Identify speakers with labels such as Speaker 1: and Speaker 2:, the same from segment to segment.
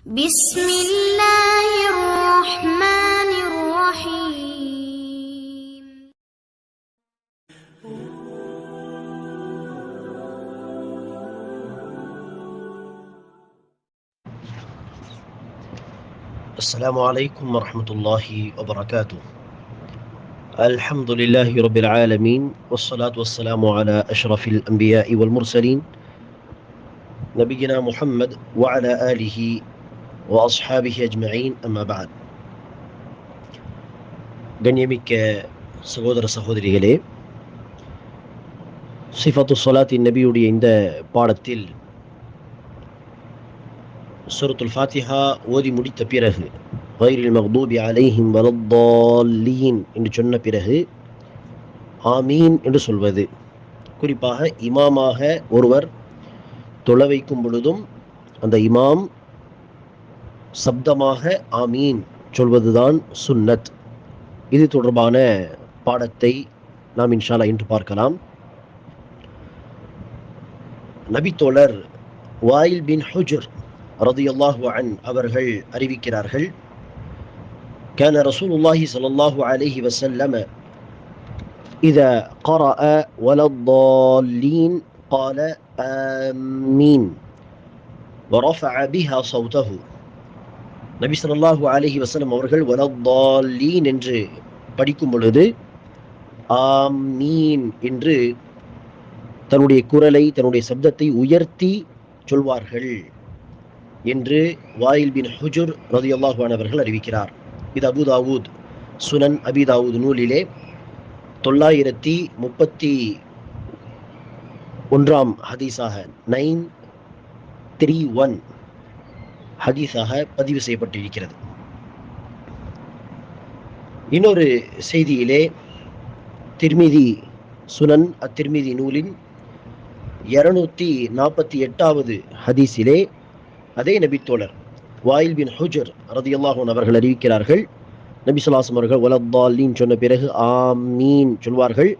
Speaker 1: بسم الله الرحمن الرحيم.
Speaker 2: السلام عليكم ورحمة الله وبركاته. الحمد لله رب العالمين والصلاة والسلام على أشرف الأنبياء والمرسلين. نبينا محمد وعلى آله வாஸ்ஹாபிஹி அஜ்மயின் அம்மாபாத் கண்ணியமிக்க சகோதர சகோதரிகளே சிஃபத்து சொலாத்தி நபியுடைய இந்த பாடத்தில் சூரத்துல் ஃபாத்திஹா ஓதி முடித்த பிறகு வயிறில் மஹ்தூபி அலைஹிம் என்று சொன்ன பிறகு ஆமீன் என்று சொல்வது. குறிப்பாக இமாமாக ஒருவர் தொலை வைக்கும் பொழுதும் அந்த இமாம் சப்தமாக ஆமீன் சொல்வதுதான் சுன்னத் இது தொடர்பான பாடத்தை நாம் இன்ஷால்லா இன்று பார்க்கலாம் நபித்தோழர் வாயில் பின் ஹுஜர் ரதியல்லாஹு அன் அவர்கள் அறிவிக்கிறார்கள் كان رسول الله صلى الله عليه وسلم إذا قرأ ولا الضالين قال آمين ورفع بها صوته நபி ஸல்லல்லாஹு அலஹி வசலம் அவர்கள் வலத்தாலீன் என்று படிக்கும் பொழுது ஆமீன் என்று தன்னுடைய குரலை தன்னுடைய சப்தத்தை உயர்த்தி சொல்வார்கள் என்று வாயில் பின் ஹுஜுர் ரதி அவர்கள் அறிவிக்கிறார். இது அபுதாவூத் சுனன் அபிதாவூத் நூலிலே தொள்ளாயிரத்தி முப்பத்தி ஒன்றாம் ஹதீஸாக நைன் த்ரீ ஒன் ஹதீஸாக பதிவு செய்யப்பட்டிருக்கிறது. இன்னொரு செய்தியிலே திருமிதி சுனன் அத்திருமிதி நூலின் இருநூத்தி நாற்பத்தி எட்டாவது ஹதீஸிலே அதே நபித்தோழர் வாயில் பின் ஹுஜர் ரதியல்லாஹூன் அவர்கள் அறிவிக்கிறார்கள் நபி சொல்லாசம் அவர்கள் வலத்தாலின் சொன்ன பிறகு ஆமீன் சொல்வார்கள்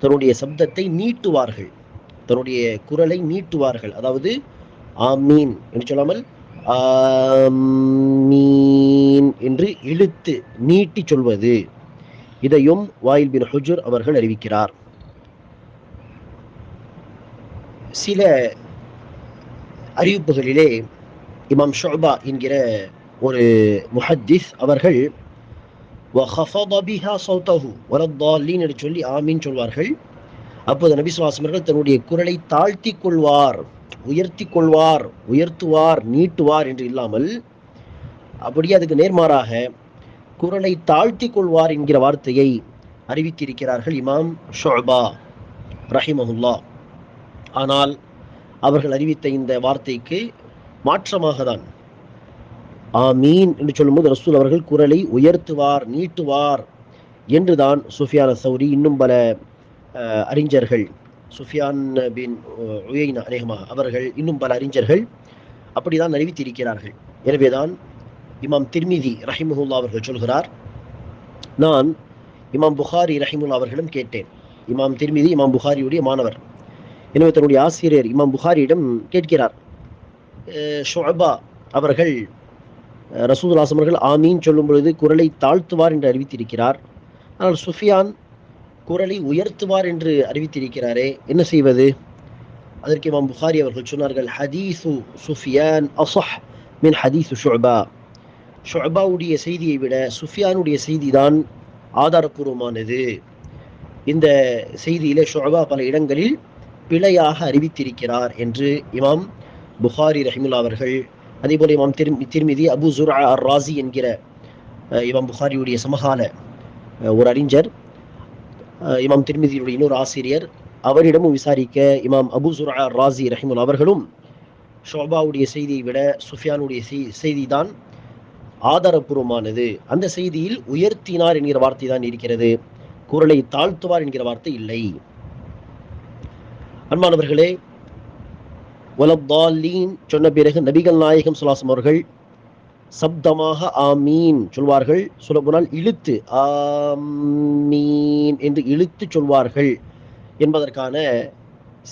Speaker 2: தன்னுடைய சப்தத்தை நீட்டுவார்கள். தன்னுடைய குரலை நீட்டுவார்கள். அதாவது ஆமீன் என்று சொல்லாமல் என்று இழுத்து நீட்டி சொல்வது. இதையும் வாயில் பின் ஹுஜூர் அவர்கள் அறிவிக்கிறார். சில அறிவிப்புகளிலே இமாம் ஷோபா என்கிற ஒரு முஹத்திஸ் அவர்கள் என்று சொல்லி ஆமீன் சொல்வார்கள். அப்போது நபி சுல்லாஸ் அவர்கள் தன்னுடைய குரலை தாழ்த்தி கொள்வார் உயர்த்தி கொள்வார் உயர்த்துவார் நீட்டுவார் என்று இல்லாமல் அப்படியே அதுக்கு நேர்மாறாக குரலை தாழ்த்தி கொள்வார் என்கிற வார்த்தையை அறிவித்திருக்கிறார்கள் இமாம் ஷோபா ரஹிமஹுல்லா ஆனால் அவர்கள் அறிவித்த இந்த வார்த்தைக்கு மாற்றமாக தான் ஆமீன் என்று சொல்லும்போது ரசூல் அவர்கள் குரலை உயர்த்துவார் நீட்டுவார் என்றுதான் சுஃபியான சௌரி இன்னும் பல அறிஞர்கள் சுஃபியான் பின் உயினா அநேகமாக அவர்கள் இன்னும் பல அறிஞர்கள் அப்படிதான் அறிவித்திருக்கிறார்கள் எனவேதான் இமாம் திருமிதி ரஹிமுல்லா அவர்கள் சொல்கிறார் நான் இமாம் புகாரி ரஹிமுல்லா அவர்களிடம் கேட்டேன். இமாம் திருமிதி இமாம் புகாரியுடைய மாணவர். எனவே தன்னுடைய ஆசிரியர் இமாம் புகாரியிடம் கேட்கிறார் ஷோபா அவர்கள் அஹ், அவர்கள் ஆமீன் சொல்லும் பொழுது குரலை தாழ்த்துவார் என்று அறிவித்திருக்கிறார். ஆனால் சுஃபியான் குரலை உயர்த்துவார் என்று அறிவித்திருக்கிறாரே என்ன செய்வது? அதற்கு இமாம் புகாரி அவர்கள் சொன்னார்கள் ஹதீசு சுஃபியான் அசஹ் மின் ஹதீசு ஷுபா ஷுபாவுடைய செய்தியை விட சுஃபியானுடைய செய்தி தான் ஆதாரபூர்வமானது. இந்த செய்தியிலே ஷுபா பல இடங்களில் பிழையாக அறிவித்திருக்கிறார் என்று இமாம் புகாரி ரஹிமுல்லா அவர்கள் அதேபோல இமாம் திரு திருமிதி அபு ஜுரா ராசி என்கிற இமாம் புகாரியுடைய சமகால ஒரு அறிஞர் இமாம் திருமிதியுடைய இன்னொரு ஆசிரியர். அவரிடமும் விசாரிக்க இமாம் அபு சுரா ராசி ரஹிமுல் அவர்களும் ஷோபாவுடைய செய்தியை விட சுஃபியானுடைய செய்தி செய்திதான் ஆதாரபூர்வமானது அந்த செய்தியில் உயர்த்தினார் என்கிற வார்த்தை தான் இருக்கிறது. குரலை தாழ்த்துவார் என்கிற வார்த்தை இல்லை. அன்பானவர்களே சொன்ன பிறகு நபிகள் நாயகம் சுலாசம் அவர்கள் சப்தமாக ஆமீன் சொல்வார்கள். சொல்ல போனால் இழுத்து ஆமீன் என்று இழுத்து சொல்வார்கள் என்பதற்கான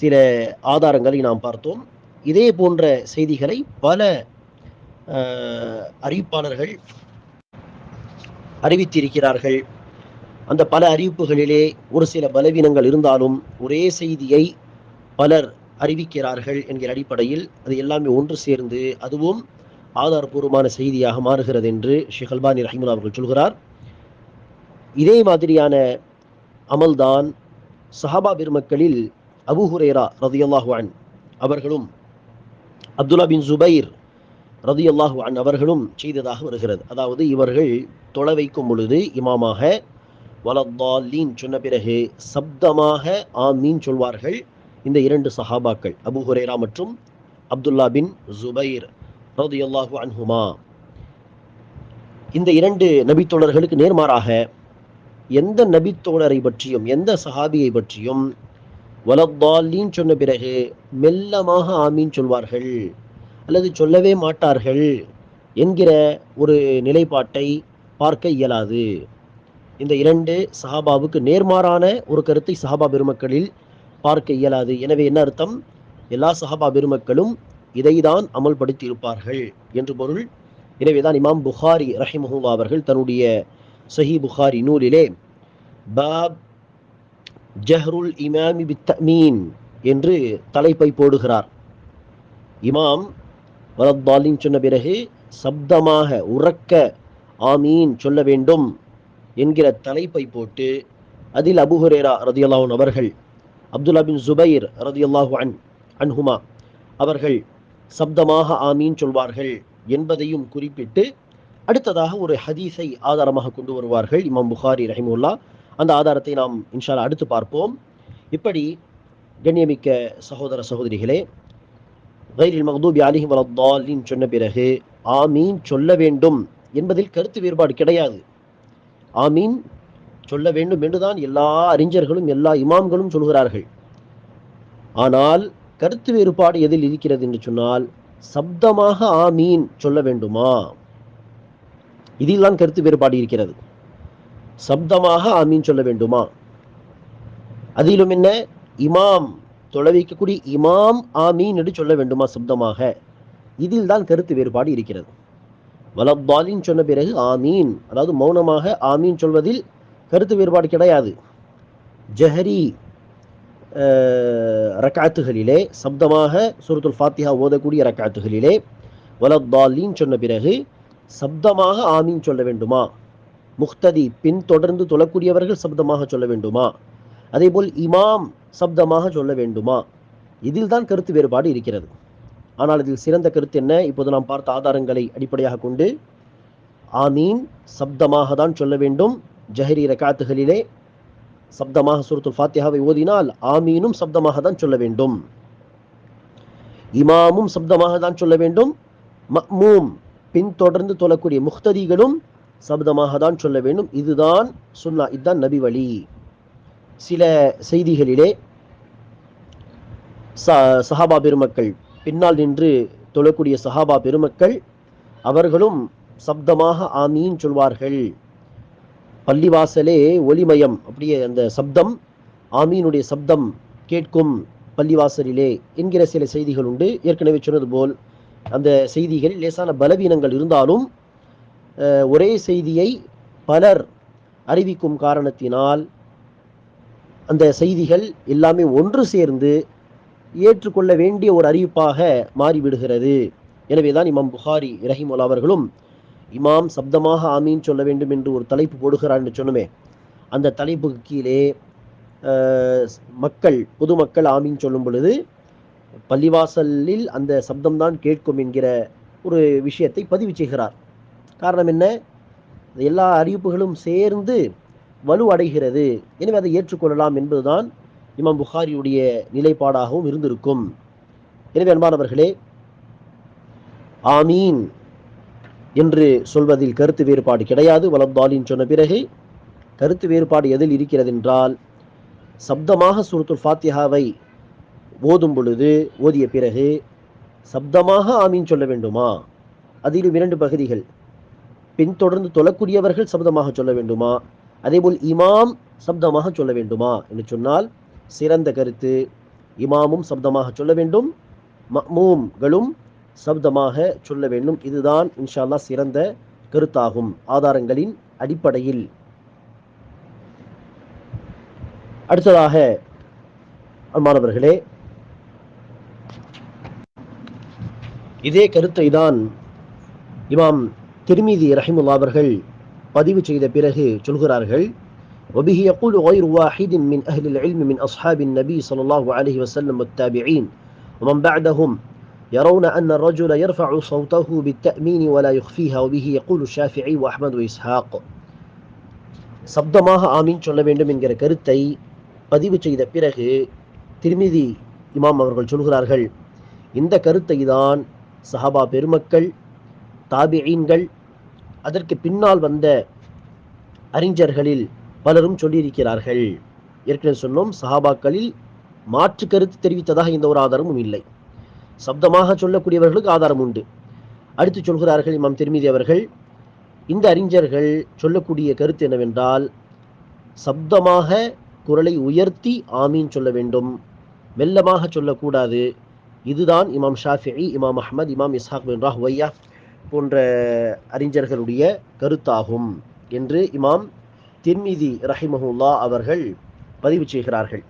Speaker 2: சில ஆதாரங்களை நாம் பார்த்தோம். இதே போன்ற செய்திகளை பல அறிவிப்பாளர்கள் அறிவித்திருக்கிறார்கள். அந்த பல அறிவிப்புகளிலே ஒரு சில பலவீனங்கள் இருந்தாலும் ஒரே செய்தியை பலர் அறிவிக்கிறார்கள் என்கிற அடிப்படையில் அது எல்லாமே ஒன்று சேர்ந்து அதுவும் ஆதாரபூர்வமான செய்தியாக மாறுகிறது என்று ஷேக் அல்பானி ரஹிமுல்லா அவர்கள் சொல்கிறார். இதே மாதிரியான அமல்தான் சஹாபா பெருமக்களில் அபூ ஹுரேரா ரதியல்லாஹு அவர்களும் அப்துல்லா பின் ஜுபைர் ரதியல்லாஹு அன் அவர்களும் செய்ததாக வருகிறது. அதாவது இவர்கள் தொலை வைக்கும் பொழுது இமாமாக வலத்தாலீன் சொன்ன பிறகு சப்தமாக ஆமீன் சொல்வார்கள். இந்த இரண்டு சஹாபாக்கள் அபு ஹுரேரா மற்றும் அப்துல்லா பின் ஜுபைர் ரதியல்லாஹு அன்ஹுமா. இந்த இரண்டு நபித்தோழர்களுக்கு நேர்மாறாக எந்த நபித்தோழரை பற்றியும் எந்த சஹாபியை பற்றியும் வலத்தாலின்னு சொன்ன பிறகு மெல்லமாக ஆமீன் சொல்வார்கள் அல்லது சொல்லவே மாட்டார்கள் என்கிற ஒரு நிலைப்பாட்டை பார்க்க இயலாது. இந்த இரண்டு சஹாபாவுக்கு நேர்மாறான ஒரு கருத்தை சஹாபா பெருமக்களில் பார்க்க இயலாது. எனவே என்ன அர்த்தம்? எல்லா சஹாபா பெருமக்களும் இதைதான் அமல்படுத்தி இருப்பார்கள் என்று பொருள். எனவேதான் இமாம் புகாரி ரஹிமஹுல்லா அவர்கள் தன்னுடைய சஹி புகாரி நூலிலே பாப் ஜஹ்ருல் இமாமி பித்தமீன் என்று தலைப்பை போடுகிறார். இமாம் வலத்தாலின் சொன்ன பிறகு சப்தமாக உறக்க ஆமீன் சொல்ல வேண்டும் என்கிற தலைப்பை போட்டு அதில் அபுஹுரேரா ரதியல்லாஹன் அவர்கள் அப்துல்லா பின் ஜுபைர் ரதியல்லாஹு அன் அன்ஹுமா அவர்கள் சப்தமாக ஆமீன் சொல்வார்கள் என்பதையும் குறிப்பிட்டு அடுத்ததாக ஒரு ஹதீஸை ஆதாரமாக கொண்டு வருவார்கள் இமாம் புகாரி ரஹிமுல்லா. அந்த ஆதாரத்தை நாம் இன்ஷால்லா அடுத்து பார்ப்போம். இப்படி கண்ணியமிக்க சகோதர சகோதரிகளே கைரில் மகதூபி அலிஹி வலத்தாலின் சொன்ன பிறகு ஆமீன் சொல்ல வேண்டும் என்பதில் கருத்து வேறுபாடு கிடையாது. ஆமீன் சொல்ல வேண்டும் என்றுதான் எல்லா அறிஞர்களும் எல்லா இமாம்களும் சொல்கிறார்கள். ஆனால் கருத்து வேறுபாடு எதில் இருக்கிறது என்று சொன்னால் சப்தமாக ஆமீன் சொல்ல வேண்டுமா? இதில் தான் கருத்து வேறுபாடு இருக்கிறது. சப்தமாக ஆமீன் சொல்ல வேண்டுமா? அதிலும் என்ன? இமாம் தொலைவிக்கக்கூடிய இமாம் ஆமீன் என்று சொல்ல வேண்டுமா சப்தமாக? இதில் தான் கருத்து வேறுபாடு இருக்கிறது. வலப்பாலின் சொன்ன பிறகு ஆமீன் அதாவது மௌனமாக ஆமீன் சொல்வதில் கருத்து வேறுபாடு கிடையாது. ஜஹரி ரக்காத்துகளிலே சப்தமாக சூரத்துல் ஃபாத்திஹா ஓதக்கூடிய ரக்காத்துகளிலே வலத்தாலின் சொன்ன பிறகு சப்தமாக ஆமீன் சொல்ல வேண்டுமா? முக்ததி பின் தொடர்ந்து தொழக்கூடியவர்கள் சப்தமாக சொல்ல வேண்டுமா? அதேபோல் இமாம் சப்தமாக சொல்ல வேண்டுமா? இதில் தான் கருத்து வேறுபாடு இருக்கிறது. ஆனால் இதில் சிறந்த கருத்து என்ன? இப்போது நாம் பார்த்த ஆதாரங்களை அடிப்படையாக கொண்டு ஆமீன் சப்தமாக தான் சொல்ல வேண்டும். ஜஹரி ரகாத்துகளிலே சப்தமாக சூரத்துல் ஃபாத்தியாவை ஓதினால் ஆமீனும் சப்தமாக தான் சொல்ல வேண்டும். இமாமும் சப்தமாக தான் சொல்ல வேண்டும். மக்மூம் பின்தொடர்ந்து தொழக்கூடிய முக்ததிகளும் சப்தமாக தான் சொல்ல வேண்டும். இதுதான் சுன்னா இதுதான் நபி வழி. சில செய்திகளிலே ச- சஹாபா பெருமக்கள் பின்னால் நின்று தொழக்கூடிய சஹாபா பெருமக்கள் அவர்களும் சப்தமாக ஆமீன் சொல்வார்கள். பள்ளிவாசலே ஒளிமயம். அப்படியே அந்த சப்தம் ஆமீனுடைய சப்தம் கேட்கும் பள்ளிவாசலிலே என்கிற சில செய்திகள் உண்டு. ஏற்கனவே சொன்னது போல் அந்த செய்திகளில் லேசான பலவீனங்கள் இருந்தாலும் ஒரே செய்தியை பலர் அறிவிக்கும் காரணத்தினால் அந்த செய்திகள் எல்லாமே ஒன்று சேர்ந்து ஏற்றுக்கொள்ள வேண்டிய ஒரு அறிவிப்பாக மாறிவிடுகிறது. எனவேதான் இமாம் புகாரி ரஹிமுல்லா அவர்களும் இமாம் சப்தமாக ஆமீன் சொல்ல வேண்டும் என்று ஒரு தலைப்பு போடுகிறார் என்று சொன்னமே அந்த தலைப்புக்கு கீழே மக்கள் பொதுமக்கள் ஆமீன் சொல்லும் பொழுது பள்ளிவாசலில் அந்த சப்தம்தான் கேட்கும் என்கிற ஒரு விஷயத்தை பதிவு செய்கிறார். காரணம் என்ன? எல்லா அறிவிப்புகளும் சேர்ந்து வலுவடைகிறது எனவே அதை ஏற்றுக்கொள்ளலாம் என்பதுதான் இமாம் புகாரியுடைய நிலைப்பாடாகவும் இருந்திருக்கும். எனவே அன்பானவர்களே ஆமீன். என்று சொல்வதில் கருத்து வேறுபாடு கிடையாது. வலத்தாலின் சொன்ன பிறகு கருத்து வேறுபாடு எதில் இருக்கிறது என்றால் சப்தமாக சுருத்துல் ஃபாத்திஹாவை ஓதும் பொழுது ஓதிய பிறகு சப்தமாக ஆமீன் சொல்ல வேண்டுமா? அதிலும் இரண்டு பகுதிகள். பின்தொடர்ந்து தொழக்கூடியவர்கள் சப்தமாக சொல்ல வேண்டுமா? அதேபோல் இமாம் சப்தமாக சொல்ல வேண்டுமா? என்று சொன்னால் சிறந்த கருத்து. இமாமும் சப்தமாக சொல்ல வேண்டும். மமூம்களும் சப்தமாக சொல்ல வேண்டும் இதுதான் இன்ஷா அல்லாஹ் சிறந்த கருத்தாகும் ஆதாரங்களின் அடிப்படையில் அடுத்ததாக அன்பானவர்களே இதே கருத்தை தான் இமாம் திருமிதி ரஹிமுல்லா அவர்கள் பதிவு செய்த பிறகு சொல்கிறார்கள் وبه يقول غير واحد من أهل العلم من أصحاب النبي صلى الله عليه وسلم والتابعين ومن بعدهم يرون أن الرجل يرفع صوته بالتأمين ولا يخفيها وبه يقول الشافعي وأحمد وإسحاق சப்தமாக ஆமீன் சொல்ல வேண்டும் என்கிற கருத்தை பதிவு செய்த பிறகு திருமிதி இமாம் அவர்கள் சொல்கிறார்கள் இந்த கருத்தை தான் சஹாபா பெருமக்கள் தாபியீன்கள் அதற்கு பின்னால் வந்த அறிஞர்களில் பலரும் சொல்லியிருக்கிறார்கள் ஏற்கனவே சொன்னோம் சஹாபாக்களில் மாற்று கருத்து தெரிவித்ததாக எந்த ஒரு ஆதாரமும் இல்லை சப்தமாக சொல்லக்கூடியவர்களுக்கு ஆதாரம் உண்டு. அடுத்து சொல்கிறார்கள் இமாம் திருமிதி அவர்கள் இந்த அறிஞர்கள் சொல்லக்கூடிய கருத்து என்னவென்றால் சப்தமாக குரலை உயர்த்தி ஆமீன் சொல்ல வேண்டும். மெல்லமாக சொல்லக்கூடாது. இதுதான் இமாம் ஷாஃபி இமாம் அஹ்மத் இமாம் இஸ்ஹாக் பின் ராஹ்வையா போன்ற அறிஞர்களுடைய கருத்தாகும் என்று இமாம் திர்மிதி ரஹிமஹுல்லா அவர்கள் பதிவு செய்கிறார்கள்.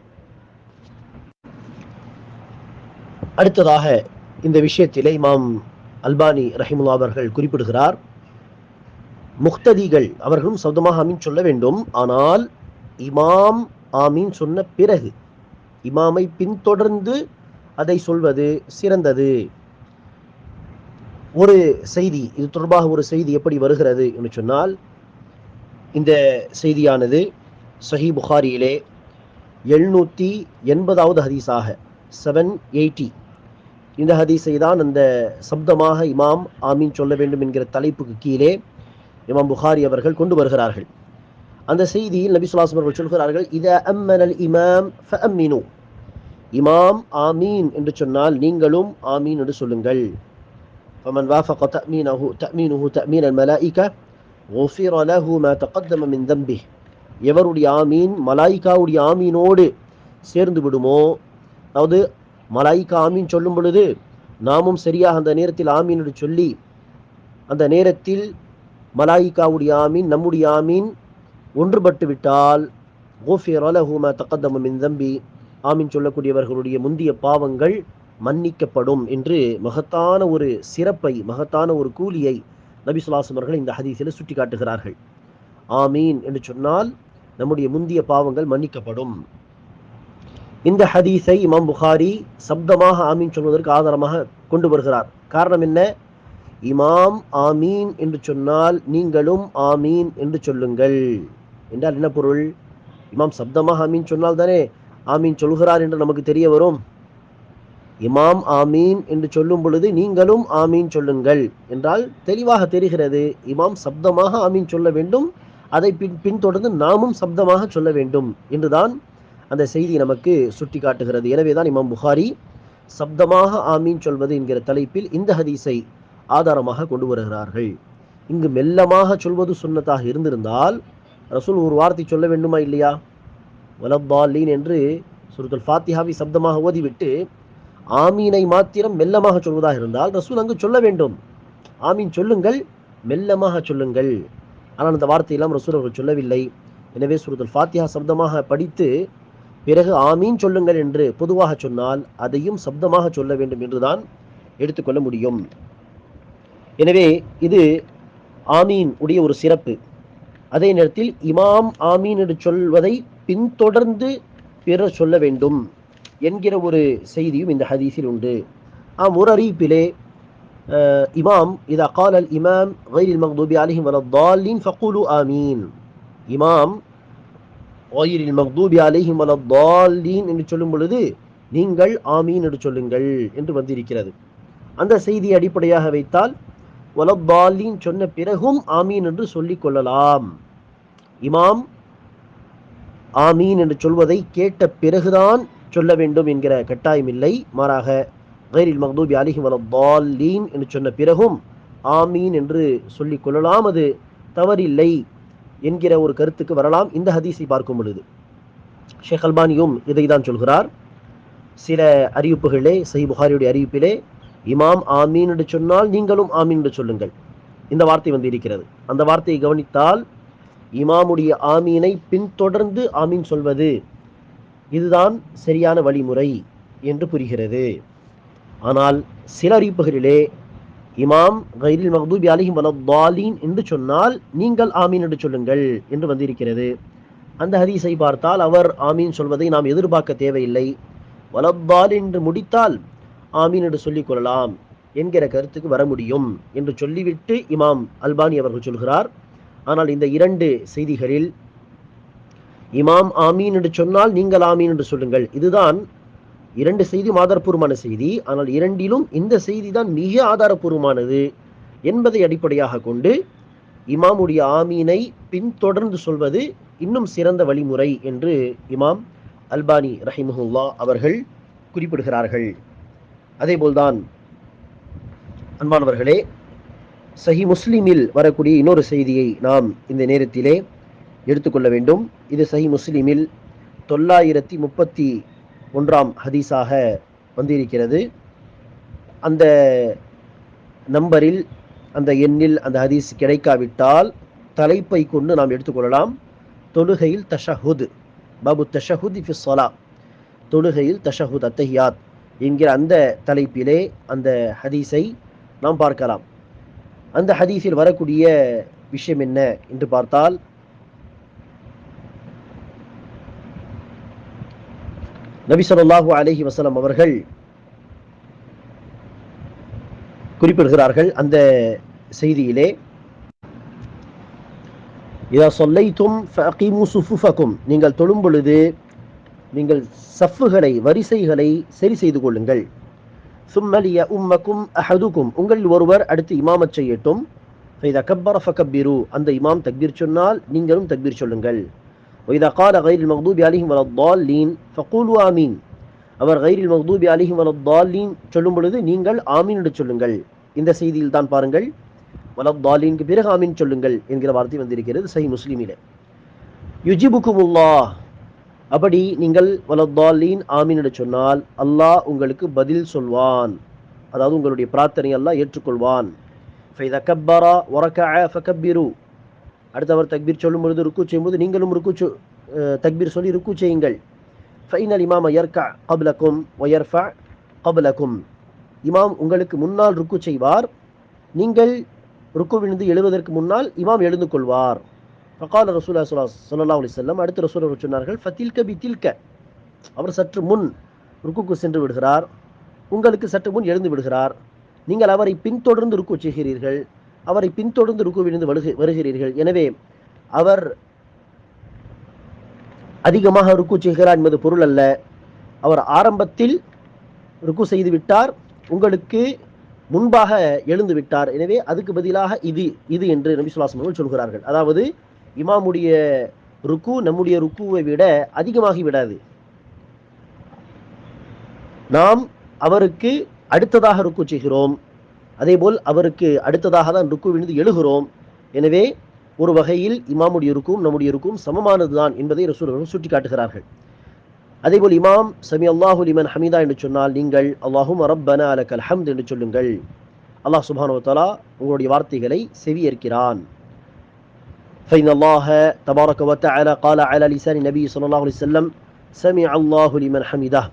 Speaker 2: அடுத்ததாக இந்த விஷயத்திலே இமாம் அல்பானி ரஹிமுல்லா அவர்கள் குறிப்பிடுகிறார் முக்ததிகள் அவர்களும் சப்தமாக ஆமீன் சொல்ல வேண்டும். ஆனால் இமாம் ஆமீன் சொன்ன பிறகு இமாமை பின்தொடர்ந்து அதை சொல்வது சிறந்தது. ஒரு செய்தி இது தொடர்பாக ஒரு செய்தி எப்படி வருகிறது என்று சொன்னால் இந்த செய்தியானது சஹி புகாரியிலே எழுநூற்றி எண்பதாவது ஹதீஸாக செவன் எயிட்டி இந்த ஹதீஸை தான் அந்த சப்தமாக இமாம் ஆமீன் சொல்ல வேண்டும் என்கிற தலைப்புக்கு கீழே இமாம் புகாரி அவர்கள் கொண்டு வருகிறார்கள் அந்த செய்தியில் நபி சுல்லாஸ் அவர்கள் சொல்கிறார்கள் இத அம்மனல் இமாம் ஃபஅம்மினு இமாம் ஆமீன் என்று சொன்னால் நீங்களும் ஆமீன் என்று சொல்லுங்கள் فمن وافق تأمينه تأمينه تأمين الملائكة غفر له ما تقدم من ذنبه எவருடைய ஆமீன் மலாய்க்காவுடைய ஆமீனோடு சேர்ந்து விடுமோ அதாவது மலாய்க்கா ஆமீன் சொல்லும் பொழுது நாமும் சரியாக அந்த நேரத்தில் ஆமீன் என்று சொல்லி அந்த நேரத்தில் மலாய்க்காவுடைய ஆமீன் நம்முடைய ஆமீன் ஒன்றுபட்டு விட்டால் கோஃபியர் அலஹூமா தம்பி ஆமீன் சொல்லக்கூடியவர்களுடைய முந்திய பாவங்கள் மன்னிக்கப்படும் என்று மகத்தான ஒரு சிறப்பை மகத்தான ஒரு கூலியை நபி சுல்லாசம் அவர்கள் இந்த ஹதீஸில் சுட்டி காட்டுகிறார்கள் ஆமீன் என்று சொன்னால் நம்முடைய முந்திய பாவங்கள் மன்னிக்கப்படும். இந்த ஹதீஸை இமாம் புகாரி சப்தமாக ஆமீன் சொல்வதற்கு ஆதாரமாக கொண்டு வருகிறார். காரணம் என்ன? இமாம் ஆமீன் என்று சொன்னால் நீங்களும் ஆமீன் என்று சொல்லுங்கள். என்றால் என்ன பொருள்? இமாம் சப்தமாக ஆமீன் சொன்னால் தானே ஆமீன் சொல்கிறார் என்று நமக்கு தெரிய வரும். இமாம் ஆமீன் என்று சொல்லும் பொழுது நீங்களும் ஆமீன் சொல்லுங்கள் என்றால் தெளிவாக தெரிகிறது. இமாம் சப்தமாக ஆமீன் சொல்ல வேண்டும். அதை பின் பின்தொடர்ந்து நாமும் சப்தமாக சொல்ல வேண்டும். என்றுதான் அந்த செய்தி நமக்கு சுட்டி காட்டுகிறது எனவேதான் இமாம் புகாரி சப்தமாக ஆமீன் சொல்வது என்கிற தலைப்பில் இந்த ஹதீஸை ஆதாரமாக கொண்டு வருகிறார்கள். இங்கு மெல்லமாக சொல்வது சுன்னத்தாக இருந்திருந்தால் ரசூல் ஒரு வார்த்தை சொல்ல வேண்டுமா இல்லையா? வலப்பாலீன் என்று சுருத்துல் ஃபாத்திஹாவை சப்தமாக ஓதிவிட்டு ஆமீனை மாத்திரம் மெல்லமாக சொல்வதாக இருந்தால் ரசூல் அங்கு சொல்ல வேண்டும். ஆமீன் சொல்லுங்கள் மெல்லமாக சொல்லுங்கள். ஆனால் அந்த வார்த்தையெல்லாம் ரசூல் அவர்கள் சொல்லவில்லை. எனவே சுருத்துல் ஃபாத்திஹா சப்தமாக படித்து பிறகு ஆமீன் சொல்லுங்கள் என்று பொதுவாக சொன்னால் அதையும் சப்தமாக சொல்ல வேண்டும் என்றுதான் எடுத்துக்கொள்ள முடியும் எனவே இது ஆமீன் உடைய ஒரு சிறப்பு அதே நேரத்தில் இமாம் ஆமீன் என்று சொல்வதை பின்தொடர்ந்து பிறர் சொல்ல வேண்டும் என்கிற ஒரு செய்தியும் இந்த ஹதீஸில் உண்டு ஆம் ஒரு அறிவிப்பிலே அஹ், இமாம் இதா கால் அல் இமாம் غير المغضوب عليهم ولا الضالين فقولوا آمين இமாம் ஆயிரில் மக்தூபி அலைஹிம் அலத்தாலீன் என்று சொல்லும் பொழுது நீங்கள் ஆமீன் என்று சொல்லுங்கள் என்று வந்திருக்கிறது. அந்த செய்தியை அடிப்படையாக வைத்தால் ஒலபாலின் சொன்ன பிறகும் ஆமீன் என்று சொல்லிக் கொள்ளலாம். இமாம் ஆமீன் என்று சொல்வதை கேட்ட பிறகுதான் சொல்ல வேண்டும் என்கிற கட்டாயம் இல்லை. மாறாக கைரில் மஹதூபி அலிஹி வலபாலீன் என்று சொன்ன பிறகும் ஆமீன் என்று சொல்லிக் கொள்ளலாம். அது தவறில்லை. என்கிற ஒரு கருத்துக்கு வரலாம். இந்த ஹதீஸை பார்க்கும் பொழுது. ஷேக் அல்பானியும் இதை தான் சொல்கிறார். சில அறிவிப்புகளே சஹி புகாரியுடைய அறிவிப்பிலே இமாம் ஆமீன் என்று சொன்னால் நீங்களும் ஆமீன் என்று சொல்லுங்கள். இந்த வார்த்தை வந்து இருக்கிறது அந்த வார்த்தையை கவனித்தால் இமாமுடைய ஆமீனை பின்தொடர்ந்து ஆமீன் சொல்வது இதுதான் சரியான வழிமுறை என்று புரிகிறது. ஆனால் சில அறிவிப்புகளிலே இமாம் கைரில் மஹ்தூபி அலிஹிம் வலத்தாலீன் என்று சொன்னால் நீங்கள் ஆமீன் என்று சொல்லுங்கள் என்று வந்திருக்கிறது. அந்த ஹதீஸை பார்த்தால் அவர் ஆமீன் சொல்வதை நாம் எதிர்பார்க்க தேவையில்லை. வலத்தால் என்று முடித்தால் ஆமீன் என்று சொல்லிக் கொள்ளலாம் என்கிற கருத்துக்கு வர முடியும் என்று சொல்லிவிட்டு இமாம் அல்பானி அவர்கள் சொல்கிறார். ஆனால் இந்த இரண்டு செய்திகளில் இமாம் ஆமீன் என்று சொன்னால் நீங்கள் ஆமீன் என்று சொல்லுங்கள். இதுதான் இரண்டு செய்தி ஆதாரப்பூர்வமான செய்தி. ஆனால் இரண்டிலும் இந்த செய்தி தான் மிக ஆதாரப்பூர்வமானது என்பதை அடிப்படையாக கொண்டு இமாமுடைய ஆமீனை பின்தொடர்ந்து சொல்வது இன்னும் சிறந்த வழிமுறை என்று இமாம் அல்பானி ரஹிமஹுல்லா அவர்கள் குறிப்பிடுகிறார்கள். அதேபோல்தான் அன்பானவர்களே சஹி முஸ்லிமில் வரக்கூடிய இன்னொரு செய்தியை நாம் இந்த நேரத்திலே எடுத்துக்கொள்ள வேண்டும். இது சஹி முஸ்லிமில் தொள்ளாயிரத்தி முப்பத்தி ஒன்றாம் ஹதீஸாக வந்திருக்கிறது. அந்த நம்பரில் அந்த எண்ணில் அந்த ஹதீஸ் கிடைக்காவிட்டால் தலைப்பை கொண்டு நாம் எடுத்துக்கொள்ளலாம். தொழுகையில் தஷஹுத் பாபு தஷஹுத் ஃபி ஸலா. தொழுகையில் தஷஹுத் அத்தஹியாத் என்கிற அந்த தலைப்பிலே அந்த ஹதீஸை நாம் பார்க்கலாம். அந்த ஹதீஸில் வரக்கூடிய விஷயம் என்ன என்று பார்த்தால் நபி ஸல்லல்லாஹு அலைஹி வஸல்லம் அவர்கள் குறிப்பிடுகிறார்கள் அந்த செய்தியிலே இதா சொல்லைத்தும் சுஃபுஃபக்கும் நீங்கள் தொழும் பொழுது நீங்கள் சஃப்புகளை வரிசைகளை சரி செய்து கொள்ளுங்கள். சும்மலிய உம்மக்கும் அஹதுக்கும். உங்களில் ஒருவர் அடுத்து இமாமச் செய்யட்டும் ஃபைதா கப்பர ஃபகப்பிரு. அந்த இமாம் தக்பீர் சொன்னால் நீங்களும் தக்பீர் சொல்லுங்கள். ஒய்தா கால கைரில் மஹதூபி அலிஹிம் வலத்தாலீன் ஃபகூலு ஆமீன் அவர் கைரில் மஹதூபி அலிஹிம் வலத்தாலீன் சொல்லும் பொழுது நீங்கள் ஆமீன் என்று சொல்லுங்கள். இந்த செய்தியில் தான் பாருங்கள் வலத்தாலீனுக்கு பிறகு ஆமீன் சொல்லுங்கள் என்கிற வார்த்தை வந்திருக்கிறது சஹி முஸ்லீமிலே. யுஜிபுக்குமுல்லா அப்படி நீங்கள் வலத்தாலீன் ஆமீன் என்று சொன்னால் அல்லாஹ் உங்களுக்கு பதில் சொல்வான். அதாவது உங்களுடைய பிரார்த்தனை அல்லாஹ் ஏற்றுக்கொள்வான். ஃபைத கப்பரா ஒரக்க ஃபகப்பிரு அடுத்தவர் தக்பீர் சொல்லும் பொழுது ருக்கு செய்யும்போது நீங்களும் ருக்கு தக்பீர் சொல்லி ருக்கு செய்யுங்கள். ஃபைனல் இமாம் அயர்கா கபலக்கும் ஒயர்ஃபா கபலக்கும் இமாம் உங்களுக்கு முன்னால் ருக்கு செய்வார். நீங்கள் ருக்கு விழுந்து எழுவதற்கு முன்னால் இமாம் எழுந்து கொள்வார். ஃபகால ரசூலா சுல்லா சொல்லா அலி செல்லம் அடுத்து ரசூல் அவர்கள் சொன்னார்கள் ஃபத்தில்க பி தில்க. அவர் சற்று முன் ருக்குக்கு சென்று விடுகிறார். உங்களுக்கு சற்று முன் எழுந்து விடுகிறார். நீங்கள் அவரை பின்தொடர்ந்து ருக்கு செய்கிறீர்கள். அவரை பின்தொடர்ந்து ருக்குவிலிருந்து விழுந்து வருகிறீர்கள். எனவே அவர் அதிகமாக ருக்கு செய்கிறார் என்பது பொருள் அல்ல. அவர் ஆரம்பத்தில் ருக்கு செய்து விட்டார். உங்களுக்கு முன்பாக எழுந்து விட்டார். எனவே அதுக்கு பதிலாக இது இது என்று நபி சுல்லாசம் அவர்கள் சொல்கிறார்கள். அதாவது இமாமுடைய ருக்கு நம்முடைய ருக்குவை விட அதிகமாகி விடாது. நாம் அவருக்கு அடுத்ததாக ருக்கு செய்கிறோம். அதேபோல் அவருக்கு அடுத்ததாக தான் ருக்கு விழுந்து எழுகிறோம் எனவே ஒரு வகையில் இமாமுடைய ருக்கும் நம்முடைய ருக்கும் சமமானதுதான் என்பதை ரசூல் அவர்கள் சுட்டி காட்டுகிறார்கள் அதேபோல் இமாம் சமி அல்லாஹு லிமன் ஹமீதா என்று சொன்னால் நீங்கள் அல்லாஹும் ரப்பனா அலக்கல் ஹம்த் என்று சொல்லுங்கள் அல்லாஹ் சுப்ஹானஹு வ தஆலா உங்களுடைய வார்த்தைகளை செவியேற்கிறான் فإن الله تبارك وتعالى قال على لسان النبي صلى الله عليه وسلم سمع الله لمن حمده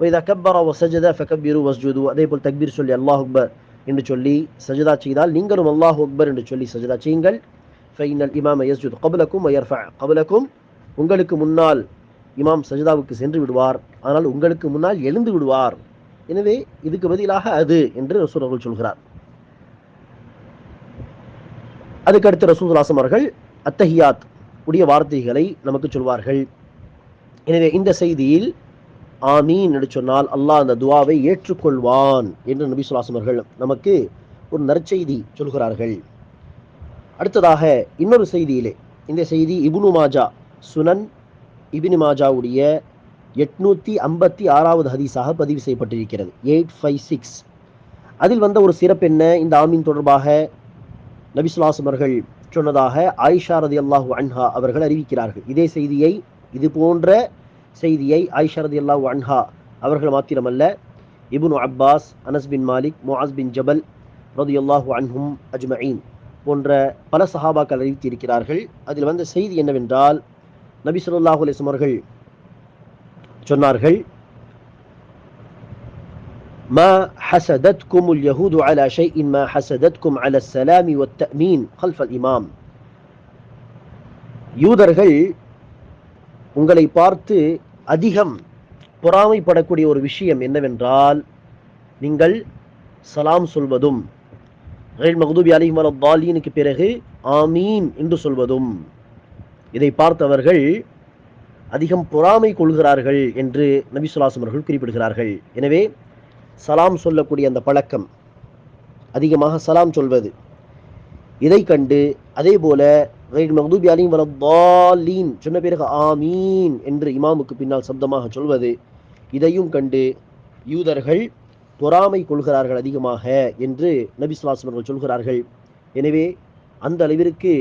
Speaker 2: وإذا كبر وسجد فكبروا واسجدوا அதேபோல் தக்பீர் சொல்லி அல்லாஹ் அக்பர் என்று சொல்லி சஜிதா செய்தால் நீங்களும் அல்லாஹ் அக்பர் என்று சொல்லி சஜிதா செய்யுங்கள். ஃபைனல் இமாம் யஸ்ஜுத் கபலக்கும் கபலக்கும் உங்களுக்கு முன்னால் இமாம் சஜிதாவுக்கு சென்று விடுவார். ஆனால் உங்களுக்கு முன்னால் எழுந்து விடுவார். எனவே இதுக்கு பதிலாக அது என்று ரசூல் அவர்கள் சொல்கிறார். அதுக்கடுத்து ரசூல் அவர்கள் அத்தஹியாத் உடைய வார்த்தைகளை நமக்கு சொல்வார்கள். எனவே இந்த செய்தியில் ஆமீன் என்று சொன்னால் அல்லாஹ் அந்த துவாவை ஏற்றுக்கொள்வான் என்று நபி சுல்லாசமர்கள் நமக்கு ஒரு நற்செய்தி சொல்கிறார்கள். அடுத்ததாக இன்னொரு செய்தியிலே இந்த செய்தி இபுனு மாஜா சுனன் இபினு மாஜாவுடைய எட்நூத்தி ஐம்பத்தி ஆறாவது ஹதீஸாக பதிவு செய்யப்பட்டிருக்கிறது எயிட் ஃபைவ் சிக்ஸ். அதில் வந்த ஒரு சிறப்பு என்ன? இந்த ஆமீன் தொடர்பாக நபி சுல்லாசம் சொன்னதாக ஆயிஷா ரதி அல்லாஹு அன்ஹா அவர்கள் அறிவிக்கிறார்கள். இதே செய்தியை இது போன்ற செய்தியை ஆயிஷா ரதி அல்லாஹு அன்ஹா அவர்கள் மாத்திரமல்ல Ibn Abbas Anas bin Malik Muadh bin Jabal ரதியல்லாஹு அன்ஹும் அஜ்மஈன் போன்ற பல சஹாபாக்கள் அறிவித்திருக்கிறார்கள் அதில் வந்த செய்தி என்னவென்றால் நபி ஸல்லல்லாஹு அலைஹி வஸல்லம் அவர்கள் சொன்னார்கள் ما حسدتكم اليهود على شيء ما حسدتكم على السلام والتأمين خلف الإمام யூதர்கள் உங்களை பார்த்து அதிகம் பொறாமைப்படக்கூடிய ஒரு விஷயம் என்னவென்றால் நீங்கள் சலாம் சொல்வதும் ரயில் மகதூபி அலிஹிம் அலீனுக்கு பிறகு ஆமீன் என்று சொல்வதும் இதை பார்த்தவர்கள் அதிகம் பொறாமை கொள்கிறார்கள் என்று நபி சுல்லாசம் அவர்கள் குறிப்பிடுகிறார்கள். எனவே சலாம் சொல்லக்கூடிய அந்த பழக்கம் அதிகமாக சலாம் சொல்வது இதை கண்டு அதே போல ரயில் அலிம் வலீன் சொன்ன பிறகு ஆமீன் என்று இமாமுக்கு பின்னால் சப்தமாக சொல்வது இதையும் கண்டு யூதர்கள் பொறாமை கொள்கிறார்கள் அதிகமாக என்று நபி சுல்லாசம் அவர்கள் சொல்கிறார்கள். எனவே அந்த அளவிற்கு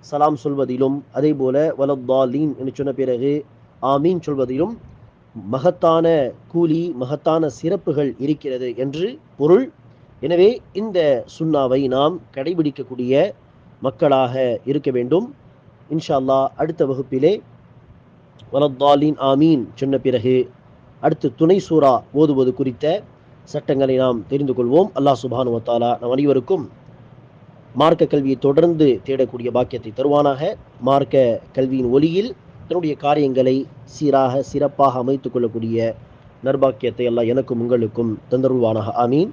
Speaker 2: சலாம் சொல்வதிலும் அதே போல வலத்தாலீன் என்று சொன்ன பிறகு ஆமீன் சொல்வதிலும் மகத்தான கூலி மகத்தான சிறப்புகள் இருக்கிறது என்று பொருள் எனவே இந்த சுண்ணாவை நாம் கடைபிடிக்கக்கூடிய மக்களாக இருக்க வேண்டும். இன்ஷா அல்லா அடுத்த வகுப்பிலே வலத்தாலின் ஆமீன் சொன்ன பிறகு அடுத்து துணை சூறா ஓதுவது குறித்த சட்டங்களை நாம் தெரிந்து கொள்வோம். அல்லாஹ் சுபானு வத்தாலா நம் அனைவருக்கும் மார்க்க கல்வியை தொடர்ந்து தேடக்கூடிய பாக்கியத்தை தருவானாக. மார்க்க கல்வியின் ஒளியில் தன்னுடைய காரியங்களை சீராக சிறப்பாக அமைத்துக் கொள்ளக்கூடிய நர்பாக்கியத்தை எல்லாம் எனக்கும் உங்களுக்கும் தந்தருள்வானாக. ஆமீன்.